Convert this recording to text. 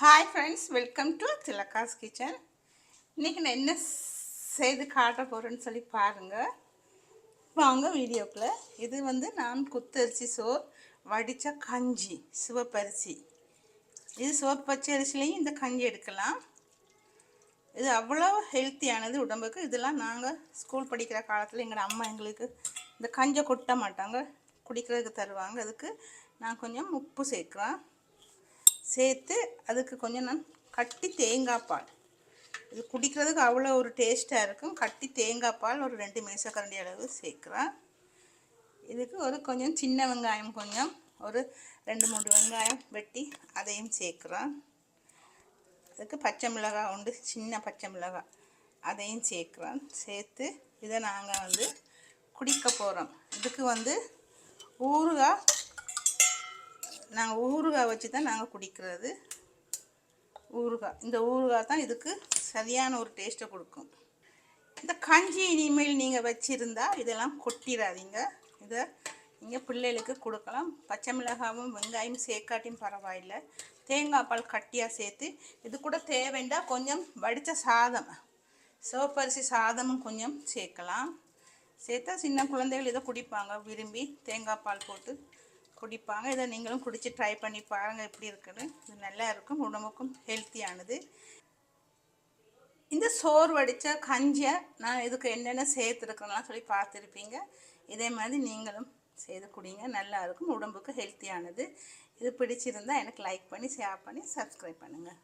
Hi friends welcome to Thilaka's kitchen இன்றைக்கி நான் என்ன செய்து காட்ட போகிறேன்னு சொல்லி பாருங்கள் வாங்க வீடியோக்குள்ள. இது வந்து நான் குத்தரிசி சோர் வடித்த கஞ்சி சிவப்பரிசி. இது சிவப்பு பச்சை அரிசிலையும் இந்த கஞ்சி எடுக்கலாம். இது அவ்வளோ ஹெல்த்தியானது உடம்புக்கு. இதெல்லாம் நாங்கள் ஸ்கூல் படிக்கிற காலத்தில் எங்கள் அம்மா எங்களுக்கு இந்த கஞ்சை கொட்ட மாட்டாங்க. குடிக்கிறதுக்கு தருவாங்க. அதுக்கு நான் கொஞ்சம் உப்பு சேர்க்குறேன் சேர்த்து அதுக்கு கொஞ்சம் நான் கட்டி தேங்காய் பால். இது குடிக்கிறதுக்கு அவ்வளோ ஒரு டேஸ்ட்டாக இருக்கும். கட்டி தேங்காய் பால் ஒரு ரெண்டு மேசக்கரண்டி அளவு சேர்க்குறேன் இதுக்கு ஒரு கொஞ்சம் சின்ன வெங்காயம் கொஞ்சம் ஒரு ரெண்டு மூணு வெங்காயம் வெட்டி அதையும் சேர்க்குறேன் அதுக்கு பச்சை மிளகாய் உண்டு சின்ன பச்சை மிளகாய் அதையும் சேர்க்குறோம் சேர்த்து இதை நாங்கள் வந்து குடிக்க போகிறோம் இதுக்கு வந்து ஊறுகாய் நாங்கள் ஊறுகாய் வச்சு தான் நாங்கள் குடிக்கிறது. ஊறுகாய். இந்த ஊறுகாய் தான் இதுக்கு சரியான ஒரு டேஸ்ட்டை கொடுக்கும். இந்த கஞ்சி இனிமேல் நீங்கள் வச்சுருந்தா இதெல்லாம் கொட்டிடாதீங்க இதை நீங்கள் பிள்ளைகளுக்கு கொடுக்கலாம். பச்சை மிளகாவும் வெங்காயம் சேர்க்காட்டியும் பரவாயில்லை. தேங்காய் பால் கட்டியாக சேர்த்து இது கூட தேவைண்டா கொஞ்சம் வடித்த சாதம். சிவப்பரிசி சாதமும் கொஞ்சம் சேர்க்கலாம். சேர்த்தா சின்ன குழந்தைகள் இதை குடிப்பாங்க. விரும்பி தேங்காய் பால் போட்டு குடிப்பாங்க. இதை நீங்களும் குடித்து ட்ரை பண்ணி பாருங்கள் எப்படி இருக்குன்னு. இது நல்லா இருக்கும். உடம்புக்கும் ஹெல்த்தியானது இந்த சோறு வடித்த கஞ்சியை நான் இதுக்கு என்னென்ன சேர்த்துருக்கேன்லாம் சொல்லி பார்த்துருப்பீங்க. இதே மாதிரி நீங்களும் செய்து குடிங்க. நல்லா இருக்கும். உடம்புக்கு ஹெல்த்தியானது இது பிடிச்சிருந்தா எனக்கு லைக் பண்ணி ஷேர் பண்ணி சப்ஸ்கிரைப் பண்ணுங்கள்